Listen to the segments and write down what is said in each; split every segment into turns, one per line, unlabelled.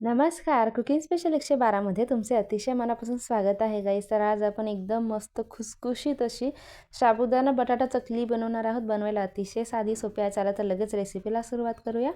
नमस्कार. Cooking special एकशे बारामध्ये तुमचे अतिशय मनापासून स्वागत आहे गाईस तर आज आपण एकदम मस्त खुसखुशीत अशी साबुदाणा बटाटा चकली बनवणार आहोत. बनवायला अतिशय साधी सोपी आहे. चला तर लगेच रेसिपीला सुरुवात करूया.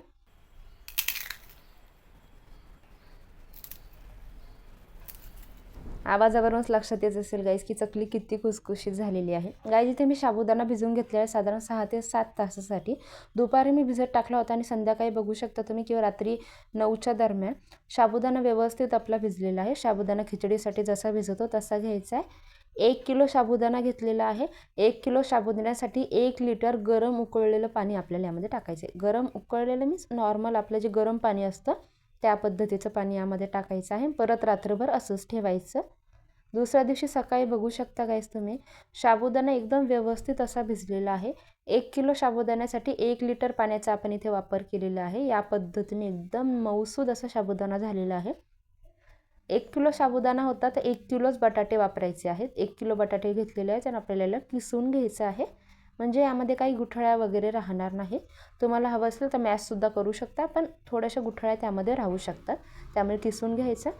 आवाजावरूनच लक्षात येत असेल गाईस की चकली किती खुसखुशीत झालेली आहे. गाईज इथे मी साबुदाणा भिजवून घेतलेला आहे साधारण सहा ते सात तासासाठी. दुपारी मी भिजत टाकला होता आणि संध्याकाळी बघू शकता तुम्ही किंवा रात्री नऊच्या दरम्यान साबुदाणा व्यवस्थित आपला भिजलेला आहे. साबुदाणा खिचडीसाठी जसा भिजतो तसा घ्यायचा आहे. एक किलो साबुदाणा घेतलेला आहे. एक किलो साबुदाण्यासाठी एक लिटर गरम उकळलेलं पाणी आपल्याला यामध्ये टाकायचं आहे. गरम उकळलेलं मीन्स नॉर्मल आपलं जे गरम पाणी असतं त्या पद्धतीचं पाणी यामध्ये टाकायचं आहे. परत रात्रभर असंच ठेवायचं. दुसऱ्या दिवशी सकाळी बघू शकता गायस तुम्ही. साबुदाणा एकदम व्यवस्थित असा भिजलेला आहे. एक किलो साबुदाण्यासाठी एक लिटर पाण्याचा आपण इथे वापर केलेला आहे. या पद्धतीने एकदम मौसूद असा साबुदाणा झालेला आहे. एक किलो साबुदाणा होता तर एक किलोच बटाटे वापरायचे आहेत. एक किलो बटाटे घेतलेले आहेत आणि आपल्याला किसून घ्यायचं आहे. म्हणजे यामध्ये काही गुठळ्या वगैरे राहणार नाही. तुम्हाला हवं असेल तर मॅशसुद्धा करू शकता पण थोड्याशा गुठळ्या त्यामध्ये राहू शकतात. त्यामुळे किसून घ्यायचं.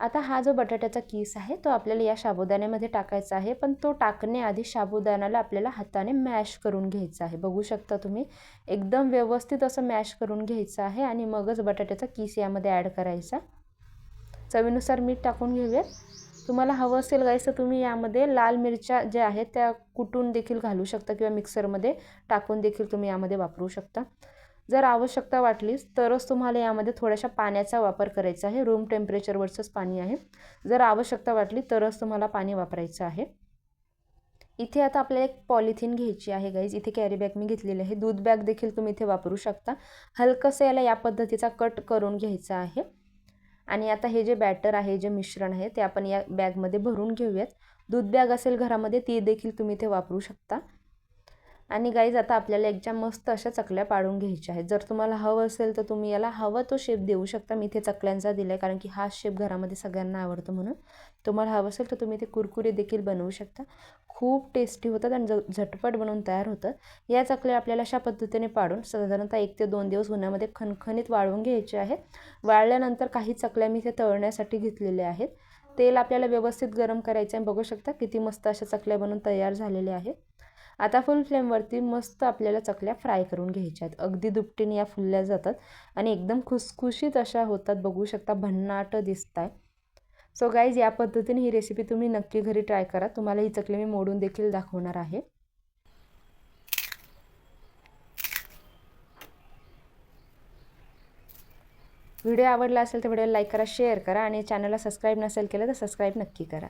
आता हा जो बटाट्याचा किस आहे तो आपल्याला या साबुदाण्यामध्ये टाकायचा आहे पण तो टाकण्याआधी साबुदाण्याला आपल्याला हाताने मॅश करून घ्यायचा आहे. बघू शकता तुम्ही एकदम व्यवस्थित असं मॅश करून घ्यायचं आहे आणि मगच बटाट्याचा किस यामध्ये ॲड करायचा. चवीनुसार मीठ टाकून घेऊयात. तुम्हाला हवं असेल गायचं तर तुम्ही यामध्ये लाल मिरच्या ज्या आहेत त्या कुटून देखील घालू शकता किंवा मिक्सरमध्ये टाकून देखील तुम्ही यामध्ये वापरू शकता. जर आवश्यकता वाटलीच तरच तुम्हाला यामध्ये थोड्याशा पाण्याचा वापर करायचा आहे. रूम टेम्परेचरवरचंच पाणी आहे. जर आवश्यकता वाटली तरच तुम्हाला पाणी वापरायचं आहे. इथे आता आपल्याला एक पॉलिथिन घ्यायची आहे गाईज इथे कॅरी बॅग मी घेतलेली आहे. दूध बॅग देखील तुम्ही इथे वापरू शकता. हलकंसं याला या पद्धतीचा कट करून घ्यायचा आहे. आणि आता हे जे बॅटर आहे जे मिश्रण आहे ते आपण या बॅगमध्ये भरून घेऊयात. दूध बॅग असेल घरामध्ये ती देखील तुम्ही इथे वापरू शकता. आणि गाईज आता आपल्याला एकच्या मस्त अशा चकल्या पाडून घ्यायच्या आहेत. जर तुम्हाला हवं असेल तर तुम्ही याला हवं तो शेप देऊ शकता. मी इथे चकल्यांचा दिला आहे कारण की हा शेप घरामध्ये सगळ्यांना आवडतो म्हणून. तुम्हाला हवं असेल तर तुम्ही ते कुरकुरे देखील बनवू शकता. खूप टेस्टी होतात आणि ज झटपट बनवून तयार होतं या चकल्या आपल्याला अशा पद्धतीने पाडून साधारणतः एक ते दोन दिवस उन्हामध्ये खणखणीत वाळवून घ्यायचे आहेत. वाळल्यानंतर काही चकल्या मी इथे तळण्यासाठी घेतलेल्या आहेत. तेल आपल्याला व्यवस्थित गरम करायचं आहे. बघू शकता किती मस्त अशा चकल्या बनवून तयार झालेल्या आहेत. आता फुल फ्लेमवरती मस्त आपल्याला चकल्या फ्राय करून घ्यायच्या आहेत. अगदी दुपटीने या फुलल्या जातात आणि एकदम खुसखुशीत अशा होतात. बघू शकता भन्नाट दिसत आहे सो गाईज या पद्धतीने ही रेसिपी तुम्ही नक्की घरी ट्राय करा. तुम्हाला ही चकली मी मोडून देखील दाखवणार आहे. व्हिडिओ आवडला असेल तर व्हिडिओला लाईक करा शेअर करा आणि चॅनलला सबस्क्राईब नसेल केलं तर सबस्क्राईब नक्की करा.